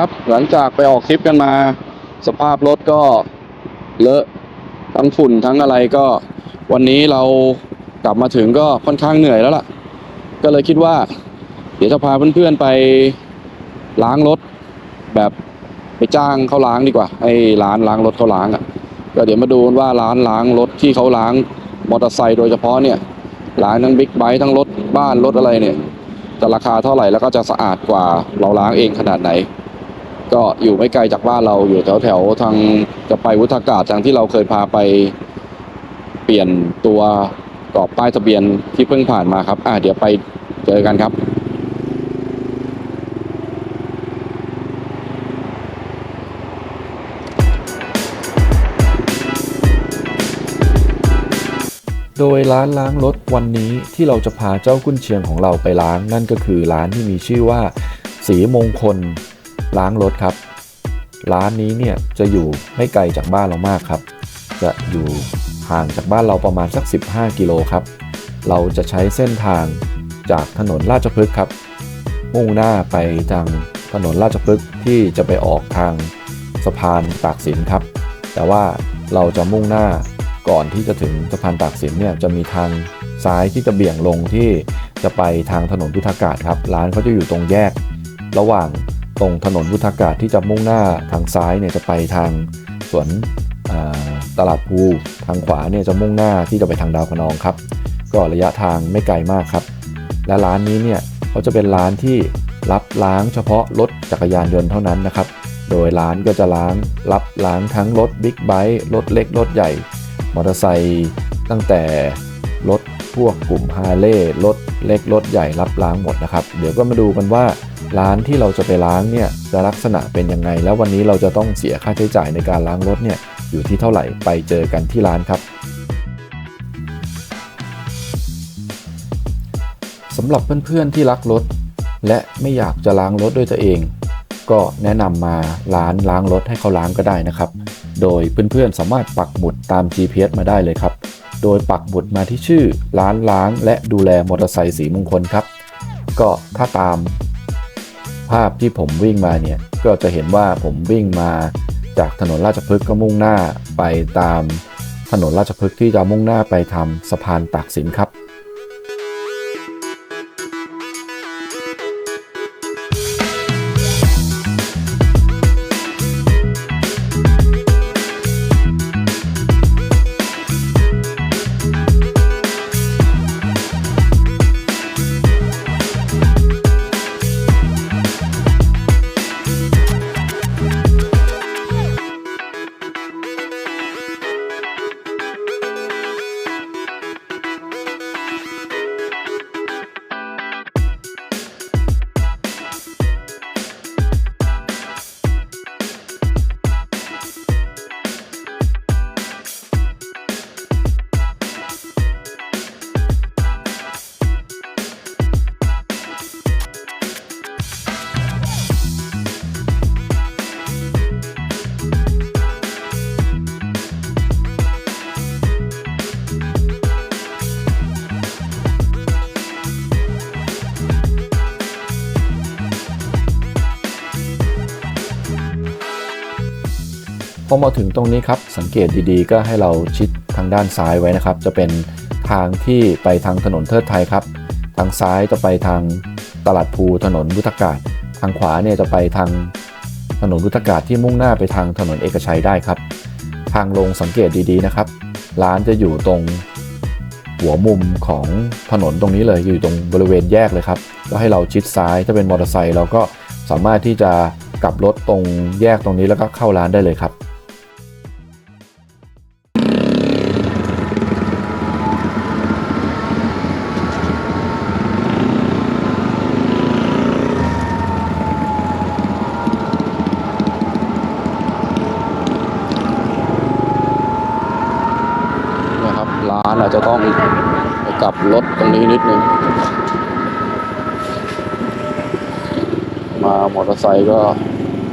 ครับ หลังจากไปออกทริปกันมา สภาพรถก็เลอะทั้งฝุ่นทั้งอะไรก็ วันนี้เรากลับมาถึงก็ค่อนข้างเหนื่อยแล้วล่ะ ก็เลยคิดว่า เดี๋ยวจะพาเพื่อนๆไปล้างรถแบบไปจ้างเขาล้างดีกว่าให้ร้านล้างรถเขาล้างอะก็เดี๋ยวมาดูว่าร้านล้างรถที่เขาล้างมอเตอร์ไซค์โดยเฉพาะเนี่ยล้างทั้งบิ๊กไบค์ทั้งรถบ้านรถอะไรเนี่ยจะราคาเท่าไหร่แล้วก็จะสะอาดกว่าเราล้างเองขนาดไหน ก็อยู่ไม่ไกลจากบ้านเราอยู่แถวแถวทางจะไปวุฒากาศทางที่เราเคยพาไปเปลี่ยนตัวกรอบป้ายทะเบียนที่เพิ่งผ่านมาครับ อ่าเดี๋ยวไปเจอกันครับโดยร้านล้างรถวันนี้ที่เราจะพาเจ้ากุนเชียงของเราไปล้าง นั่นก็คือร้านที่มีชื่อว่า สีมงคล ล้างรถครับ ร้านนี้เนี่ยจะอยู่ไม่ไกลจากบ้านเรามากครับ จะอยู่ห่างจากบ้านเราประมาณสัก 15 กิโลครับ เราจะใช้เส้นทางจากถนนราชพฤกษ์ครับ มุ่งหน้าไปทางถนนราชพฤกษ์ที่จะไปออกทางสะพานตากสินครับ แต่ว่าเราจะมุ่งหน้าก่อนที่จะถึงสะพานตากสินเนี่ยจะมีทางซ้ายที่จะเบี่ยงลงที่จะไปทางถนนพุทธากาศครับ ร้านเขาจะอยู่ตรงแยก ระหว่าง ตรงถนนพุทธากาศที่จะมุ่งหน้าทางซ้ายเนี่ยจะไปทางสวนตลาดภูทางขวาเนี่ยจะมุ่งหน้าที่จะไปทางดาวคะนองครับ ก็ระยะทางไม่ไกลมากครับ และร้านนี้เนี่ยเขาจะเป็นร้านที่รับล้างเฉพาะรถจักรยานยนต์เท่านั้นนะครับ โดยร้านก็จะล้างรับล้างทั้งรถบิ๊กไบค์รถเล็กรถใหญ่ มอเตอร์ไซค์ตั้งแต่รถ พวกกลุ่มฮาเลย์รถเล็กรถใหญ่รับล้างหมดนะครับ เดี๋ยวก็มาดูกันว่าร้านที่เราจะไปล้างเนี่ยจะลักษณะเป็นยังไง แล้ววันนี้เราจะต้องเสียค่าใช้จ่ายในการล้างรถเนี่ยอยู่ที่เท่าไหร่ไปเจอกันที่ร้านครับสำหรับเพื่อนๆที่รักรถ และไม่อยากจะล้างรถด้วยตัวเอง ก็แนะนำมาร้านล้างรถให้เขาล้างก็ได้นะครับ โดยเพื่อนๆสามารถปักหมุดตาม GPS มาได้เลยครับ โดยปักบุตรมาที่ชื่อร้านล้างและดูแลมอเตอร์ไซค์สีมงคลครับ ก็ถ้าตามภาพที่ผมวิ่งมาเนี่ย ก็จะเห็นว่าผมวิ่งมาจากถนนราชพฤกษ์ก็มุ่งหน้าไปตามถนนราชพฤกษ์ที่จะมุ่งหน้าไปทำสะพานตากสินครับ พอมาถึงตรงนี้ครับสังเกตดีๆ ก็ให้เราชิดทางด้านซ้ายไว้นะครับ จะเป็นทางที่ไปทางถนนเทิดไทยครับ ทางซ้ายจะไปทางตลาดภูถนนวุฒากาศ ทางขวาเนี่ยจะไปทางถนนวุฒากาศที่มุ่งหน้าไปทางถนนเอกชัยได้ครับ ทางลงสังเกตดีๆนะครับ ร้านจะอยู่ตรงหัวมุมของถนนตรงนี้เลยอยู่ตรงบริเวณแยกเลยครับก็ให้เราชิดซ้ายถ้าเป็นมอเตอร์ไซค์เราก็สามารถที่จะกลับรถตรงแยกตรงนี้แล้วก็เข้าร้านได้เลยครับ จะต้องกลับรถตรงนี้นิดนึง มามอเตอร์ไซค์ก็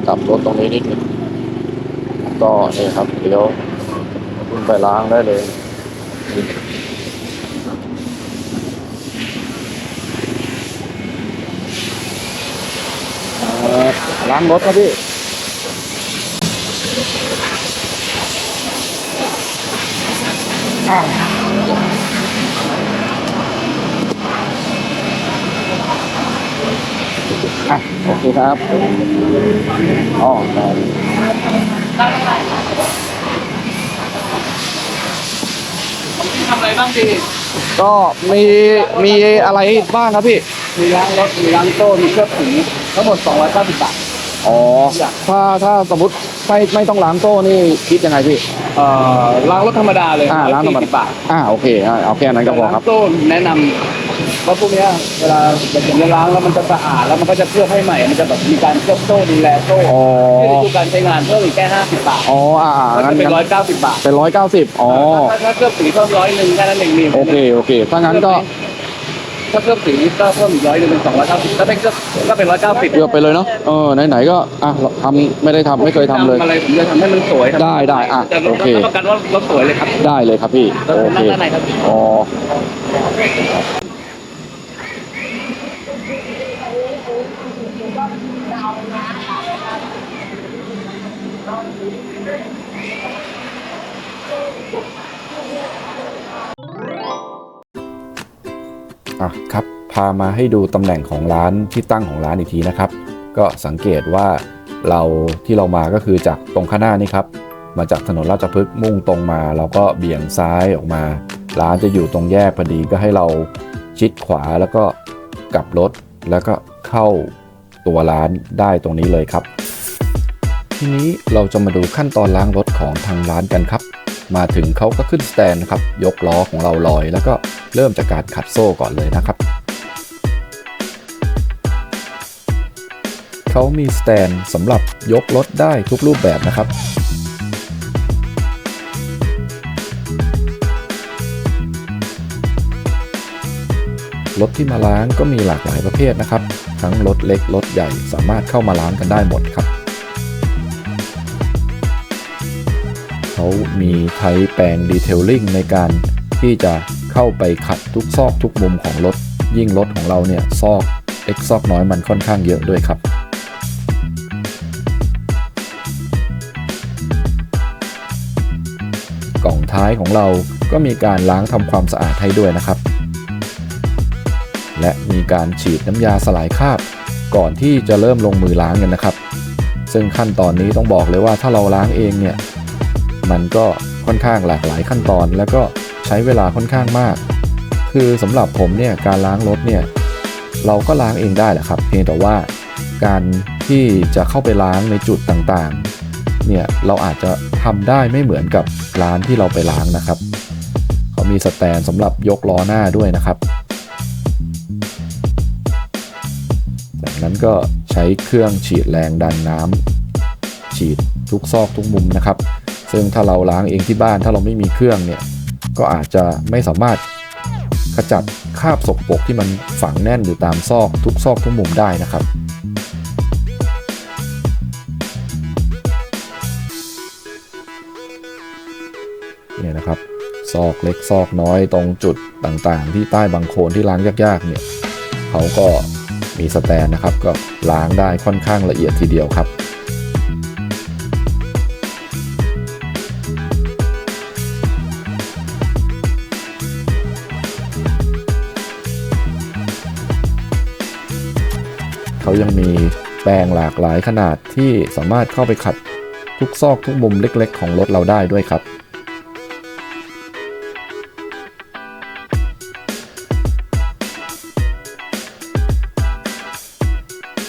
กลับรถตรงนี้นิดนึง ก็นี่ครับเดี๋ยวขึ้นไปล้างได้เลยล้างรถครับพี่อะ อะโอเคครับอ๋อได้ทำอะไรบ้างดีก็มีมีอะไรบ้างครับพี่ มีล้างรถ มีล้างโต้มีเคลือบสีทั้งหมด290บาท อ๋อ ถ้าถ้าสมมติไม่ไม่ต้องล้างโซ่นี่คิดยังไงพี่ เอ่อล้างรถธรรมดาเลยอ่าล้างธรรมดา40บาท อ่าโอเคอ่าเอาแค่นั้นก็พอล้างครับ โต้แนะนำ เพราะพวกเนี้ยเวลาเราถึงจะล้างแล้วมันจะสะอาดแล้วมันก็จะเคลือบให้ใหม่ มันจะแบบมีการเคลือบโต้ดูแลโต้อ๋อที่ฤดูการใช้งานเพิ่มอีกแค่50บาทอ๋ออ่าอ่าก็งั้จะนเป็นงั้น190บาทเป็นร้อยเก้าสิบอ๋อ ถ้าถ้าเคลือบสีเพิ่มร้อยหนึ่งแค่นั้นเองมีโอเค โอเค ถ้างั้นก็ถ้าเคลือบสีก็เพิ่มอีกร้อยหนึ่งเป็น290ถ้าเป็นเคลือบก็เป็น190เลือกไปเลยเนาะ เออ ไหน ๆ ก็ อะทำไม่ได้ทำไม่เคยทำเลย อะไรผมจะทำให้มันสวยได้ได้อะแต่โอเค รับประกันว่ารถสวยเลยครับได้เลยครับพี่ โอเคนั่งด้านในครับ อ๋อ อะครับ พามาให้ดูตำแหน่งของร้านที่ตั้งของร้านอีกทีนะครับ ก็สังเกตว่าเราที่เรามาก็คือจากตรงข้างหน้านี่ครับ มาจากถนนราชพฤกษ์มุ่งตรงมาเราก็เบี่ยงซ้ายออกมา ร้านจะอยู่ตรงแยกพอดีก็ให้เราชิดขวาแล้วก็กลับรถแล้วก็เข้าตัวร้านได้ตรงนี้เลยครับ ทีนี้เราจะมาดูขั้นตอนล้างรถของทางร้านกันครับ มาถึงเขาก็ขึ้นสแตนนะครับ ยกล้อของเราลอย แล้วก็เริ่มจากการขัดโซ่ก่อนเลยนะครับ เขามีสแตนสำหรับยกรถได้ทุกรูปแบบนะครับรถที่มาล้างก็มีหลากหลายประเภทนะครับ ทั้งรถเล็กรถใหญ่สามารถเข้ามาล้างกันได้หมดครับ เขามีใช้แปรงดีเทลลิ่งในการที่จะเข้าไปขัดทุกซอกทุกมุมของรถ ยิ่งรถของเราเนี่ยซอกเล็กซอกน้อยมันค่อนข้างเยอะด้วยครับกล่องท้ายของเราก็มีการล้างทำความสะอาดให้ด้วยนะครับ และมีการฉีดน้ำยาสลายคราบก่อนที่จะเริ่มลงมือล้างกันนะครับ ซึ่งขั้นตอนนี้ต้องบอกเลยว่าถ้าเราล้างเองเนี่ย มันก็ค่อนข้างหลากหลายขั้นตอน แล้วก็ใช้เวลาค่อนข้างมาก คือสำหรับผมเนี่ยการล้างรถเนี่ยเราก็ล้างเองได้แหละครับ เพียงแต่ว่าการที่จะเข้าไปล้างในจุดต่างๆ เนี่ยเราอาจจะทำได้ไม่เหมือนกับร้านที่เราไปล้างนะครับเขามีสแตนสำหรับยกล้อหน้าด้วยนะครับจากนั้นก็ใช้เครื่องฉีดแรงดันน้ำฉีดทุกซอกทุกมุมนะครับ ซึ่งถ้าเราล้างเองที่บ้านถ้าเราไม่มีเครื่องเนี่ยก็อาจจะไม่สามารถขจัดคราบสกปรกที่มันฝังแน่นอยู่ตามซอกทุกซอกทุกมุมได้นะครับ เนี่ยนะครับซอกเล็กซอกน้อยตรงจุดต่างๆ ที่ใต้บางโคลนที่ล้างยากๆเนี่ยเขาก็มีสแตนนะครับก็ล้างได้ค่อนข้างละเอียดทีเดียวครับ ยังมีแปรงหลากหลายขนาดที่สามารถเข้าไปขัดทุกซอกทุกมุมเล็กๆ ของรถเราได้ด้วยครับ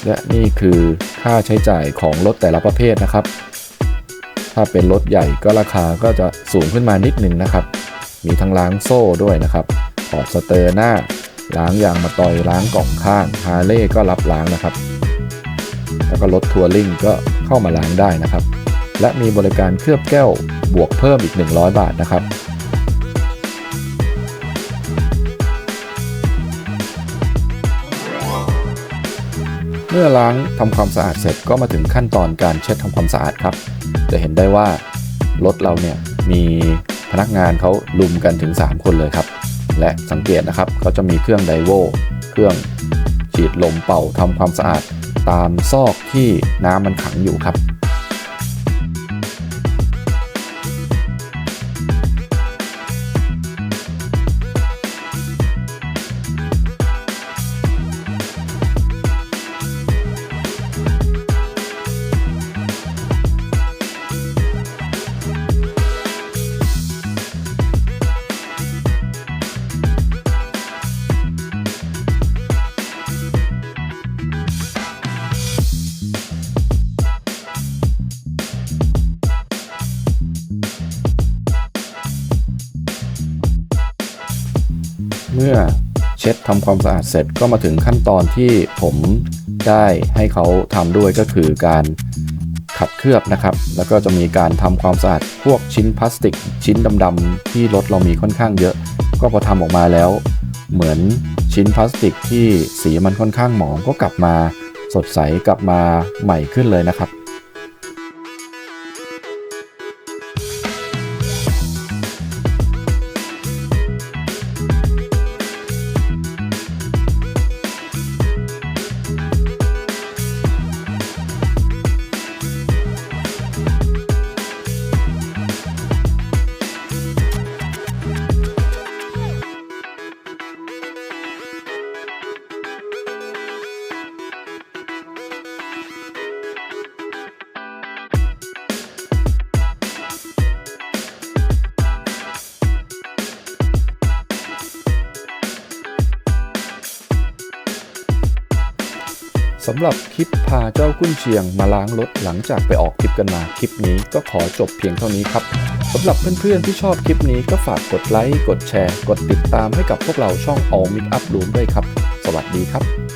และนี่คือค่าใช้จ่ายของรถแต่ละประเภทนะครับ ถ้าเป็นรถใหญ่ก็ราคาก็จะสูงขึ้นมานิดนึงนะครับ มีทั้งล้างโซ่ด้วยนะครับถอดสเตอร์หน้า ล้างยางมาต่อยล้างกล่องข้างฮาร์เลย์ก็รับล้างนะครับ แล้วก็รถทัวริงก็เข้ามาล้างได้นะครับ และมีบริการเคลือบแก้วบวกเพิ่มอีก 100 บาทนะครับเมื่อล้างทำความสะอาดเสร็จก็มาถึงขั้นตอนการเช็ดทำความสะอาดครับ จะเห็นได้ว่ารถเราเนี่ยมีพนักงานเขาลุมกันถึง 3 คนเลยครับ และสังเกตนะครับเขาจะมีเครื่องไดโวเครื่องฉีดลมเป่าทำความสะอาด ตามซอกที่น้ำมันขังอยู่ครับ ทำความสะอาดเสร็จก็มาถึงขั้นตอนที่ผมได้ให้เขาทำด้วยก็คือการขัดเคลือบนะครับ แล้วก็จะมีการทำความสะอาดพวกชิ้นพลาสติก ชิ้นดำๆที่รถเรามีค่อนข้างเยอะ ก็พอทำออกมาแล้ว เหมือนชิ้นพลาสติกที่สีมันค่อนข้างหมองก็กลับมาสดใสกลับมาใหม่ขึ้นเลยนะครับ สำหรับคลิปพาเจ้ากุ้นเชียงมาล้างรถหลังจากไปออกทริปกันมาคลิปนี้ก็ขอจบเพียงเท่านี้ครับสำหรับเพื่อนๆที่ชอบคลิปนี้ก็ฝากกดไลค์กดแชร์ กดติดตามให้กับพวกเราช่อง All Mix Up Room ด้วยครับ สวัสดีครับ